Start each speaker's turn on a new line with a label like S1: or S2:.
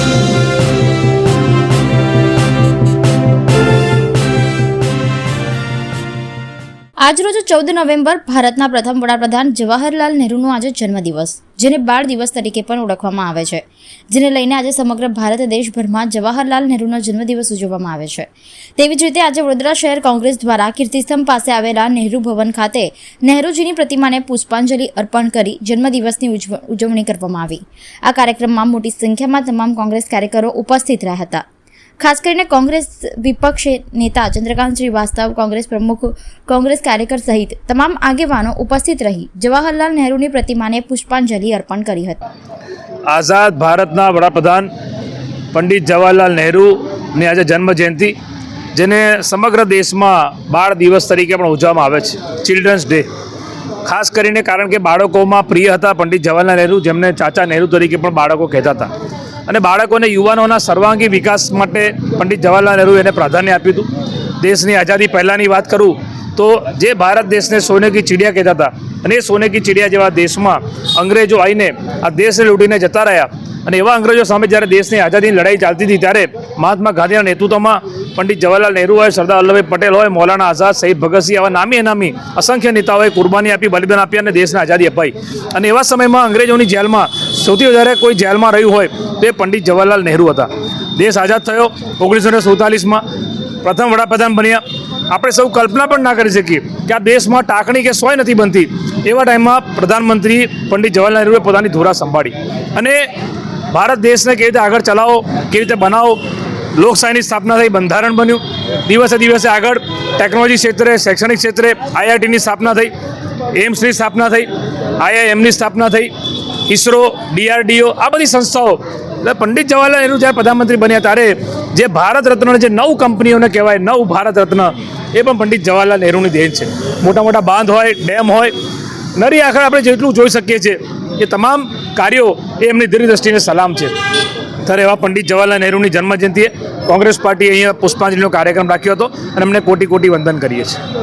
S1: Thank you. આજરોજ ચૌદ November ભારતના પ્રથમ વડાપ્રધાન જવાહરલાલ નહેરુનો આજે જન્મદિવસ, જેને બાળ દિવસ તરીકે પણ ઓળખવામાં આવે છે. જેને લઈને આજે સમગ્ર ભારત દેશભરમાં જવાહરલાલ નહેરુનો જન્મદિવસ ઉજવવામાં આવે છે. તેવી જ રીતે આજે વડોદરા શહેર કોંગ્રેસ દ્વારા કીર્તિસ્તંભ પાસે આવેલા નહેરુ ભવન ખાતે નહેરુજીની પ્રતિમાને પુષ્પાંજલિ અર્પણ કરી જન્મદિવસની ઉજવણી કરવામાં આવી. આ કાર્યક્રમમાં મોટી સંખ્યામાં તમામ કોંગ્રેસ કાર્યકરો ઉપસ્થિત રહ્યા હતા. ખાસ કરીને કોંગ્રેસ વિપક્ષ નેતા ચંદ્રકાંત શ્રીવાસ્તવ, કોંગ્રેસ પ્રમુખ, કોંગ્રેસ કાર્યકર સહિત તમામ આગેવાનો ઉપસ્થિત રહી જવાહરલાલ નહેરુની પ્રતિમાને પુષ્પાંજલિ અર્પણ કરી હતી.
S2: આઝાદ ભારતના વડાપ્રધાન પંડિત જવાહરલાલ નહેરુની આજે જન્મ જયંતિ જેને સમગ્ર દેશમાં બાળ દિવસ તરીકે પણ ઉજવવામાં આવે છે ચિલ્ડ્રન્સ ડે ખાસ કરીને કારણ કે બાળકોમાં પ્રિય હતા પંડિત જવાહરલાલ નહેરુ, જેમને ચાચા નહેરુ તરીકે પણ બાળકો કહેતા હતા. અને બાળકોને યુવાનોના સર્વાંગી વિકાસ માટે પંડિત જવાહરલાલ નહેરુ એને પ્રાધાન્ય આપ્યું હતું. દેશની આઝાદી પહેલાંની વાત કરું તો જે ભારત દેશને સોને કી ચીડિયા કહેતા હતા અને એ સોને કી ચીડિયા જેવા દેશમાં અંગ્રેજો આવીને આ દેશને લૂંટીને જતા રહ્યા. અને એવા અંગ્રેજો સામે જ્યારે દેશની આઝાદીની લડાઈ ચાલતી હતી ત્યારે મહાત્મા ગાંધીના નેતૃત્વમાં પંડિત જવાહરલાલ નહેરુ હોય, સરદાર વલ્લભભાઈ પટેલ હોય, મૌલાના આઝાદ, શહીદ ભગતસિંહ આવા નામી અનામી અસંખ્ય નેતાઓએ કુરબાની આપી, બલિદાન આપી અને દેશને આઝાદી અપાઈ. અને એવા સમયમાં અંગ્રેજોની જેલમાં, સૌથી વધારે કોઈ જેલમાં રહ્યું હોય, તો પંડિત જવાહરલાલ નહેરુ હતા. દેશ આઝાદ થયો ઓગણીસો ને સુડતાલીસમાં પ્રથમ વડાપ્રધાન બન્યા. આપણે સૌ કલ્પના પણ ના કરી શકીએ કે આ દેશમાં ટાંકણી કે સોય નથી બનતી. એવા ટાઈમમાં પ્રધાનમંત્રી પંડિત જવાહરલાલ નહેરુએ પોતાની ધોરા સંભાળી. અને ભારત દેશને કેવી રીતે આગળ ચલાવો, કેવી રીતે બનાવો, લોકશાહીની સ્થાપના થઈ, બંધારણ બન્યું. દિવસે દિવસે આગળ ટેકનોલોજી ક્ષેત્રે, શૈક્ષણિક ક્ષેત્રે, આઈઆઈટીની સ્થાપના થઈ, એમ્સની સ્થાપના થઈ, આઈઆઈએમની સ્થાપના થઈ ઈસરો ડીઆરડીઓ, આ બધી સંસ્થાઓ. એટલે પંડિત જવાહરલાલ નહેરુ જ્યારે પ્રધાનમંત્રી બન્યા ત્યારે જે ભારત રત્ન જે નવ કંપનીઓને કહેવાય નવ ભારત રત્ન, એ પણ પંડિત જવાહરલાલ નહેરુની દેન છે. મોટા મોટા બાંધ હોય, ડેમ હોય નરી આખર આપણે જેટલું જોઈ શકીએ છીએ એ તમામ કાર્યો એ એમની દીર્ઘદ્રષ્ટિને સલામ છે. ત્યારે એવા પંડિત જવાહરલાલ નહેરુની જન્મજયંતિએ કોંગ્રેસ પાર્ટી અહીંયા પુષ્પાંજલિનો કાર્યક્રમ રાખ્યો હતો અને એમને કોટી કોટી વંદન કરીએ છીએ.